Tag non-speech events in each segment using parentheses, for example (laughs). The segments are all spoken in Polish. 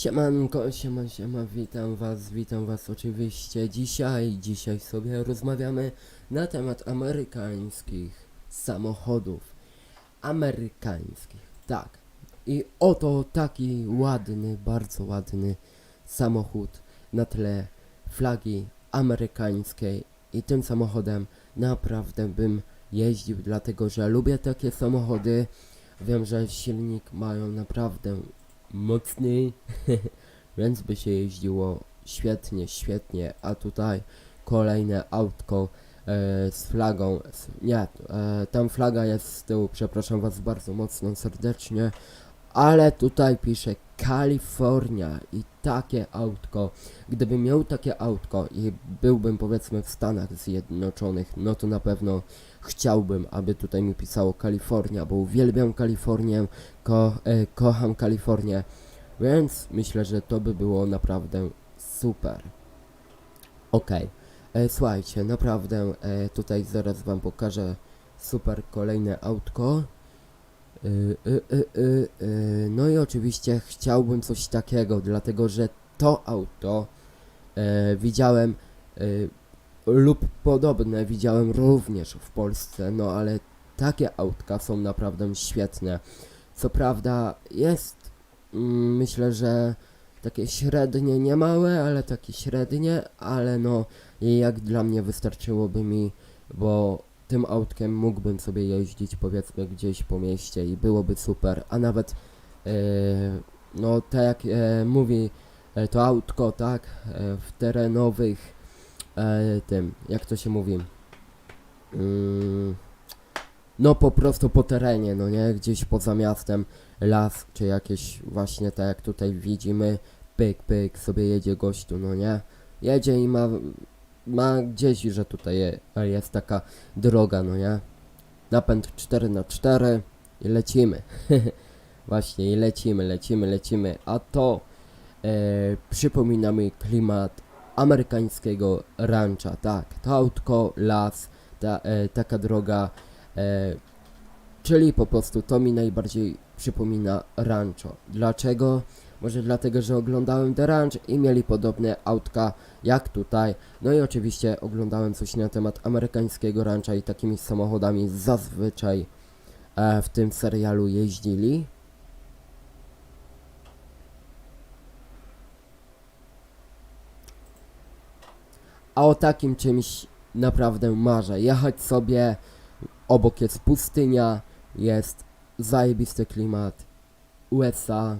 Siemanko, siema, siema, witam was, witam was oczywiście dzisiaj, dzisiaj sobie rozmawiamy na temat amerykańskich samochodów. Amerykańskich, tak. I oto taki ładny, bardzo ładny samochód na tle flagi amerykańskiej i tym samochodem naprawdę bym jeździł, dlatego że lubię takie samochody. Wiem, że silnik mają naprawdę mocniej, (laughs) więc by się jeździło świetnie, świetnie, a tutaj kolejne autko e, z flagą, z, nie, e, tam flaga jest z tyłu, przepraszam was bardzo mocno, serdecznie, ale tutaj pisze Kalifornia i takie autko, gdybym miał takie autko i byłbym powiedzmy w Stanach Zjednoczonych, no to na pewno chciałbym, aby tutaj mi pisało Kalifornia, bo uwielbiam Kalifornię, ko, e, kocham Kalifornię, więc myślę, że to by było naprawdę super. Okej, e, słuchajcie, naprawdę e, tutaj zaraz wam pokażę super kolejne autko. Y, y, y, y, y. No i oczywiście chciałbym coś takiego, dlatego że to auto e, widziałem e, lub podobne widziałem również w Polsce, no ale takie autka są naprawdę świetne. Co prawda jest, mm, myślę, że takie średnie, nie małe, ale takie średnie, ale no jak dla mnie wystarczyłoby mi, bo tym autkiem mógłbym sobie jeździć powiedzmy gdzieś po mieście i byłoby super, a nawet e, no tak jak e, mówi e, to autko, tak, e, w terenowych e, tym, jak to się mówi mm, no po prostu po terenie, no nie, gdzieś poza miastem, las, czy jakieś właśnie tak jak tutaj widzimy, pyk, pyk, sobie jedzie gościu, no nie, jedzie i ma, ma gdzieś, że tutaj je, jest taka droga, no nie, napęd 4 na 4 i lecimy, (laughs) właśnie i lecimy, lecimy, lecimy, a to e, przypomina mi klimat amerykańskiego rancha, tak, to autko, las, ta, e, taka droga, e, czyli po prostu to mi najbardziej przypomina rancho. Dlaczego? Może dlatego, że oglądałem The Ranch i mieli podobne autka jak tutaj. No i oczywiście oglądałem coś na temat amerykańskiego rancha i takimi samochodami zazwyczaj e, w tym serialu jeździli. A o takim czymś naprawdę marzę. Jechać sobie, obok jest pustynia, jest zajebisty klimat. USA,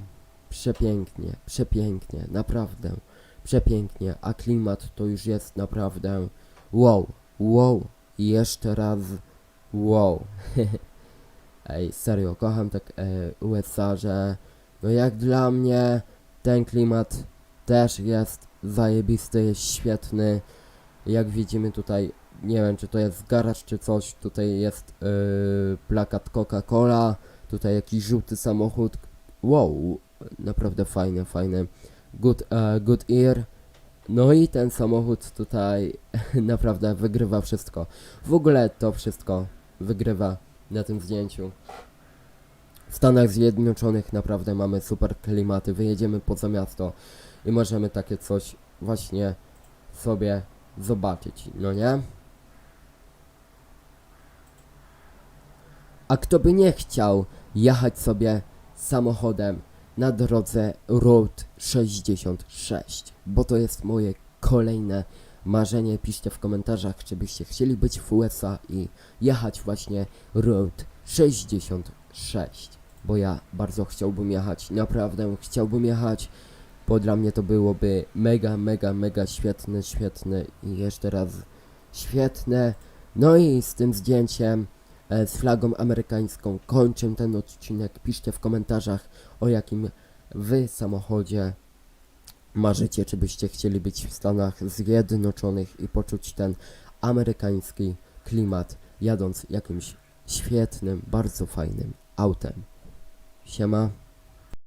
przepięknie, przepięknie, naprawdę, przepięknie, a klimat to już jest naprawdę wow, wow, i jeszcze raz wow. (laughs) Ej, serio, kocham tak e, USA, że no jak dla mnie ten klimat też jest zajebisty, jest świetny. Jak widzimy tutaj, nie wiem czy to jest garaż czy coś, tutaj jest yy, plakat Coca-Cola, tutaj jakiś żółty samochód. Wow, naprawdę fajne, fajne. Good, e, good ear. No i ten samochód tutaj (laughs) naprawdę wygrywa wszystko. W ogóle to wszystko wygrywa na tym zdjęciu. W Stanach Zjednoczonych naprawdę mamy super klimaty. Wyjedziemy poza miasto i możemy takie coś właśnie sobie zobaczyć, no nie? A kto by nie chciał jechać sobie samochodem na drodze Road 66, bo to jest moje kolejne marzenie. Piszcie w komentarzach, czy byście chcieli być w USA i jechać właśnie Road 66, bo ja bardzo chciałbym jechać, naprawdę chciałbym jechać, bo dla mnie to byłoby mega, mega, mega świetne, świetne i jeszcze raz świetne. No i z tym zdjęciem z flagą amerykańską kończę ten odcinek. Piszcie w komentarzach o jakim wy samochodzie marzycie, czy byście chcieli być w Stanach Zjednoczonych i poczuć ten amerykański klimat jadąc jakimś świetnym, bardzo fajnym autem. Siema.